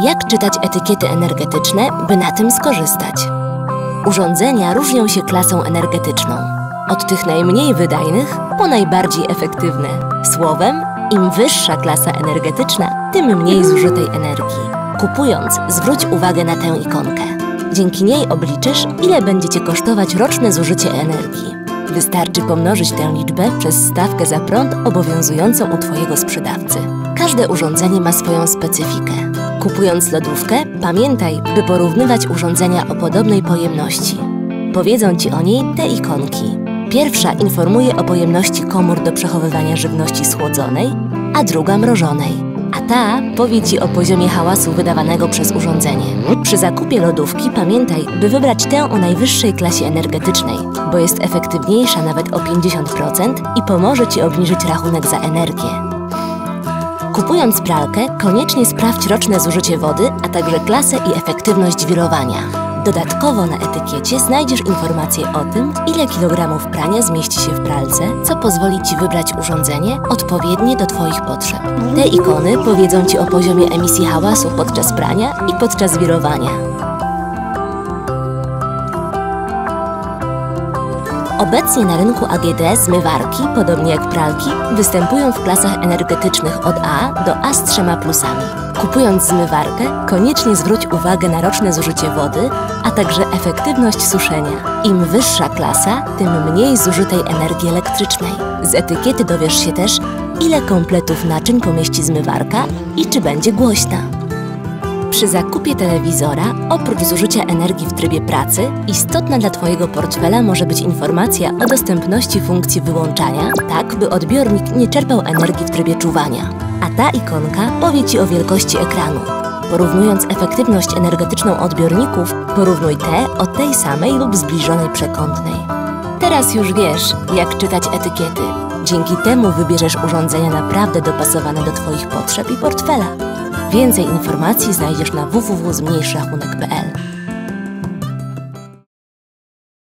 Jak czytać etykiety energetyczne, by na tym skorzystać? Urządzenia różnią się klasą energetyczną. Od tych najmniej wydajnych po najbardziej efektywne. Słowem, im wyższa klasa energetyczna, tym mniej zużytej energii. Kupując, zwróć uwagę na tę ikonkę. Dzięki niej obliczysz, ile będzie Cię kosztować roczne zużycie energii. Wystarczy pomnożyć tę liczbę przez stawkę za prąd obowiązującą u Twojego sprzedawcy. Każde urządzenie ma swoją specyfikę. Kupując lodówkę, pamiętaj, by porównywać urządzenia o podobnej pojemności. Powiedzą Ci o niej te ikonki. Pierwsza informuje o pojemności komór do przechowywania żywności schłodzonej, a druga mrożonej. A ta powie Ci o poziomie hałasu wydawanego przez urządzenie. Przy zakupie lodówki pamiętaj, by wybrać tę o najwyższej klasie energetycznej, bo jest efektywniejsza nawet o 50% i pomoże Ci obniżyć rachunek za energię. Kupując pralkę, koniecznie sprawdź roczne zużycie wody, a także klasę i efektywność wirowania. Dodatkowo na etykiecie znajdziesz informacje o tym, ile kilogramów prania zmieści się w pralce, co pozwoli Ci wybrać urządzenie odpowiednie do Twoich potrzeb. Te ikony powiedzą Ci o poziomie emisji hałasu podczas prania i podczas wirowania. Obecnie na rynku AGD zmywarki, podobnie jak pralki, występują w klasach energetycznych od A do A z trzema plusami. Kupując zmywarkę, koniecznie zwróć uwagę na roczne zużycie wody, a także efektywność suszenia. Im wyższa klasa, tym mniej zużytej energii elektrycznej. Z etykiety dowiesz się też, ile kompletów naczyń pomieści zmywarka i czy będzie głośna. Przy zakupie telewizora, oprócz zużycia energii w trybie pracy, istotna dla Twojego portfela może być informacja o dostępności funkcji wyłączania, tak by odbiornik nie czerpał energii w trybie czuwania. A ta ikonka powie Ci o wielkości ekranu. Porównując efektywność energetyczną odbiorników, porównuj te o tej samej lub zbliżonej przekątnej. Teraz już wiesz, jak czytać etykiety. Dzięki temu wybierzesz urządzenia naprawdę dopasowane do Twoich potrzeb i portfela. Więcej informacji znajdziesz na www.zmniejszrachunek.pl